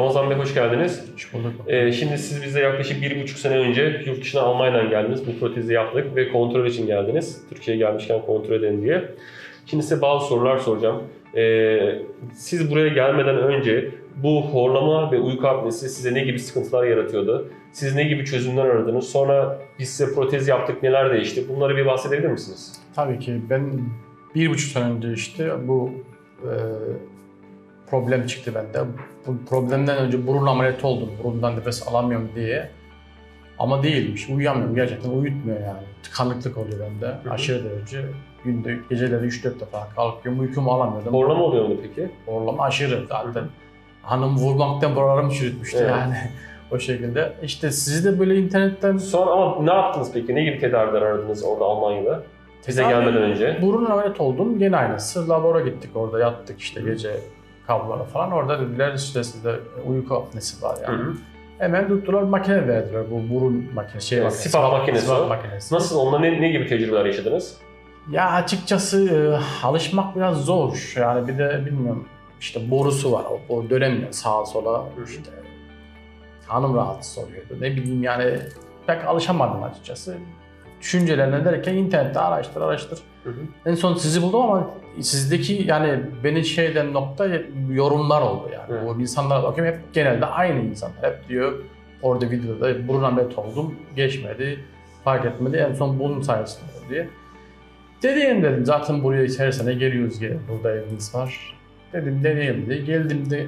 Ramazan Bey hoş geldiniz. Hoş bulduk. Ee, şimdi siz bize yaklaşık bir buçuk sene önce yurt dışına Almanya'dan geldiniz. Bu protezi yaptık ve kontrol için geldiniz. Türkiye'ye gelmişken kontrol edin diye. Şimdi size bazı sorular soracağım. Ee, siz buraya gelmeden önce bu horlama ve uyku apnesi size ne gibi sıkıntılar yaratıyordu? Siz ne gibi çözümler aradınız? Sonra biz size protez yaptık, neler değişti? Bunları bir bahsedebilir misiniz? Tabii ki ben bir buçuk sene önce işte bu e, problem çıktı bende. Bu problemden önce burun ameliyatı oldum. Burundan nefes alamıyorum diye. Ama değilmiş. Uyuyamıyorum. Gerçekten uyutmuyor yani. Tıkanıklık oluyor bende. hı. Aşırı derece. Günde geceleri 3-4 defa kalkıyorum. Uykumu alamıyordum. Horlama oluyor mu peki? Horlama aşırı zaten. Hanım vurmaktan buralarım çürütmüştü Evet. yani. o şekilde. İşte sizi de böyle internetten Sonra ama ne yaptınız peki? Ne gibi tedaviler aradınız orada Almanya'da? Bize gelmeden önce. Burun ameliyat oldum. Gene aynısı. Labora gittik orada yattık işte gece kablolara falan. Orada dediler işte sizde uyku apnesi var yani. hı. Hemen tuttular makine verdiler bu burun makinesi. Şey Evet, makinesi, sipap makinesi sipap o. makinesi. Nasıl? Onunla ne, ne gibi tecrübeler yaşadınız? Ya açıkçası e, alışmak biraz zor. Yani bir de bilmiyorum işte borusu var. O, o dönemiyor sağa sola. İşte hanım rahatsız oluyordu. Ne bileyim yani pek alışamadım açıkçası. Düşüncelerine derken internette araştır araştır. Hı hı. En son sizi buldum ama sizdeki yani beni şeyden nokta yorumlar oldu yani. Evet. O insanlara bakıyorum hep genelde aynı insanlar. Hep diyor orada videoda burun ameliyatı oldum geçmedi fark etmedi en son bunun sayesinde oldu diye. Deneyelim dedim zaten buraya her sene geliyoruz gene burada evimiz var. Dedim deneyelim diye geldim de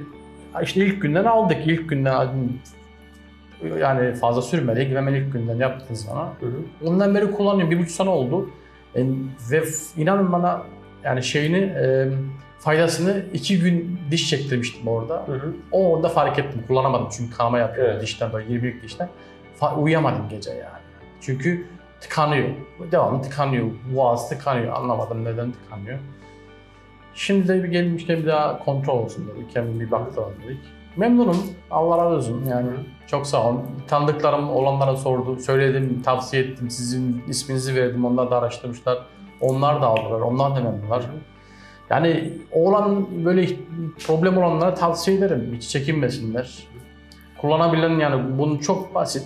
işte ilk günden aldık ilk günden aldım. Yani fazla sürmedi hemen ilk günden yaptınız bana. Hı hı. Ondan beri kullanıyorum. Bir buçuk sene oldu. E, ve inanın bana yani şeyini e, faydasını iki gün diş çektirmiştim orada. Hı hı. O orada fark ettim. Kullanamadım çünkü kanama yapıyor Evet. dişten böyle 20'lik dişten. Fa- uyuyamadım gece yani. Çünkü tıkanıyor. Devamlı tıkanıyor. Boğaz tıkanıyor. Anlamadım neden tıkanıyor. Şimdi de bir gelmişken bir daha kontrol olsun dedik. Hem bir baktıralım dedik. Memnunum. Allah razı olsun. Yani çok sağ olun. Tanıdıklarım olanlara sordu. Söyledim, tavsiye ettim. Sizin isminizi verdim. Onlar da araştırmışlar. Onlar da aldılar. Onlar da memnunlar. Yani olan böyle problem olanlara tavsiye ederim. Hiç çekinmesinler. Kullanabilen yani bunu çok basit.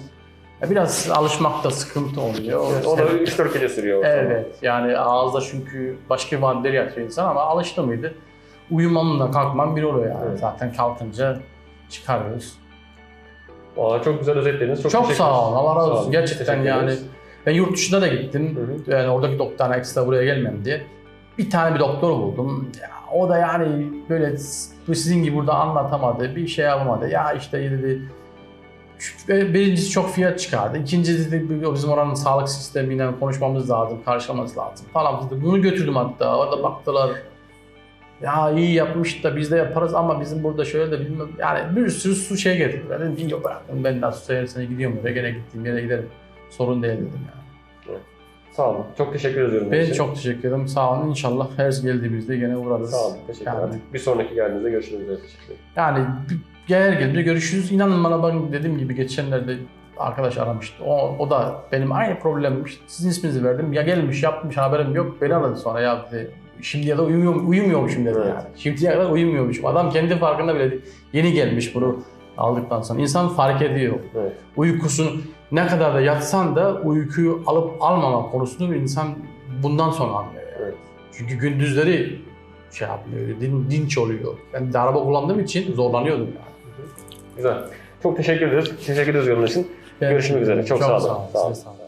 Biraz alışmakta sıkıntı oluyor. Evet, o da Sen- 3-4 gece sürüyor. Evet yani ağızda çünkü başka maddeler yatıyor insan ama alıştı mıydı? Uyumamla kalkmam bir oluyor yani. Evet. Zaten kalkınca çıkarıyoruz. Valla çok güzel özetlediniz. Çok, Çok, sağ olun. Allah razı olsun. Gerçekten yani ben yurt dışına da gittim. Hı hı. Yani oradaki doktoruna ekstra buraya gelmem diye. Bir tane bir doktor buldum. Ya, o da yani böyle sizin gibi burada anlatamadı. Bir şey yapamadı. Ya işte dedi şu- birincisi çok fiyat çıkardı. İkincisi dedi bizim oranın sağlık sistemiyle konuşmamız lazım, karşılamamız lazım falan dedi. Bunu götürdüm hatta. Orada baktılar. Ya iyi yapmış da biz de yaparız ama bizim burada şöyle de bilmem. Yani bir sürü su şey getirdiler. Dedim ki yok bıraktım ben daha su her sene gidiyorum oraya. Gene gittiğim yere giderim. Sorun değil dedim yani. Sağ olun. Çok teşekkür ediyorum. Ben çok teşekkür ederim. Sağ olun. İnşallah her geldiğimizde gene uğrarız. Sağ olun. Teşekkürler. Yani, Bir sonraki geldiğinizde görüşmek üzere. Teşekkür ederim. yani gel geldiğinde görüşürüz. İnanın bana ben dediğim gibi geçenlerde arkadaş aramıştı. O, o da benim aynı problemmiş. Sizin isminizi verdim. Ya gelmiş yapmış haberim yok. Beni aradı sonra ya dedi. Şimdiye de uyumuyor, uyumuyormuşum dedi Evet. yani. Şimdiye kadar uyumuyormuşum. Adam kendi farkında bile değil. Yeni gelmiş bunu aldıktan sonra. İnsan fark ediyor. Evet. uykusunu ne kadar da yatsan da uykuyu alıp almama konusunu bir insan bundan sonra anlıyor. Yani. Evet. Çünkü gündüzleri şey yapmıyor, din, dinç oluyor. Ben de araba kullandığım için zorlanıyordum yani. Güzel. Çok teşekkür ederiz. Teşekkür ederiz yorumun için. Görüşmek üzere. Çok sağ olun. Sağ olun. Sağ olun.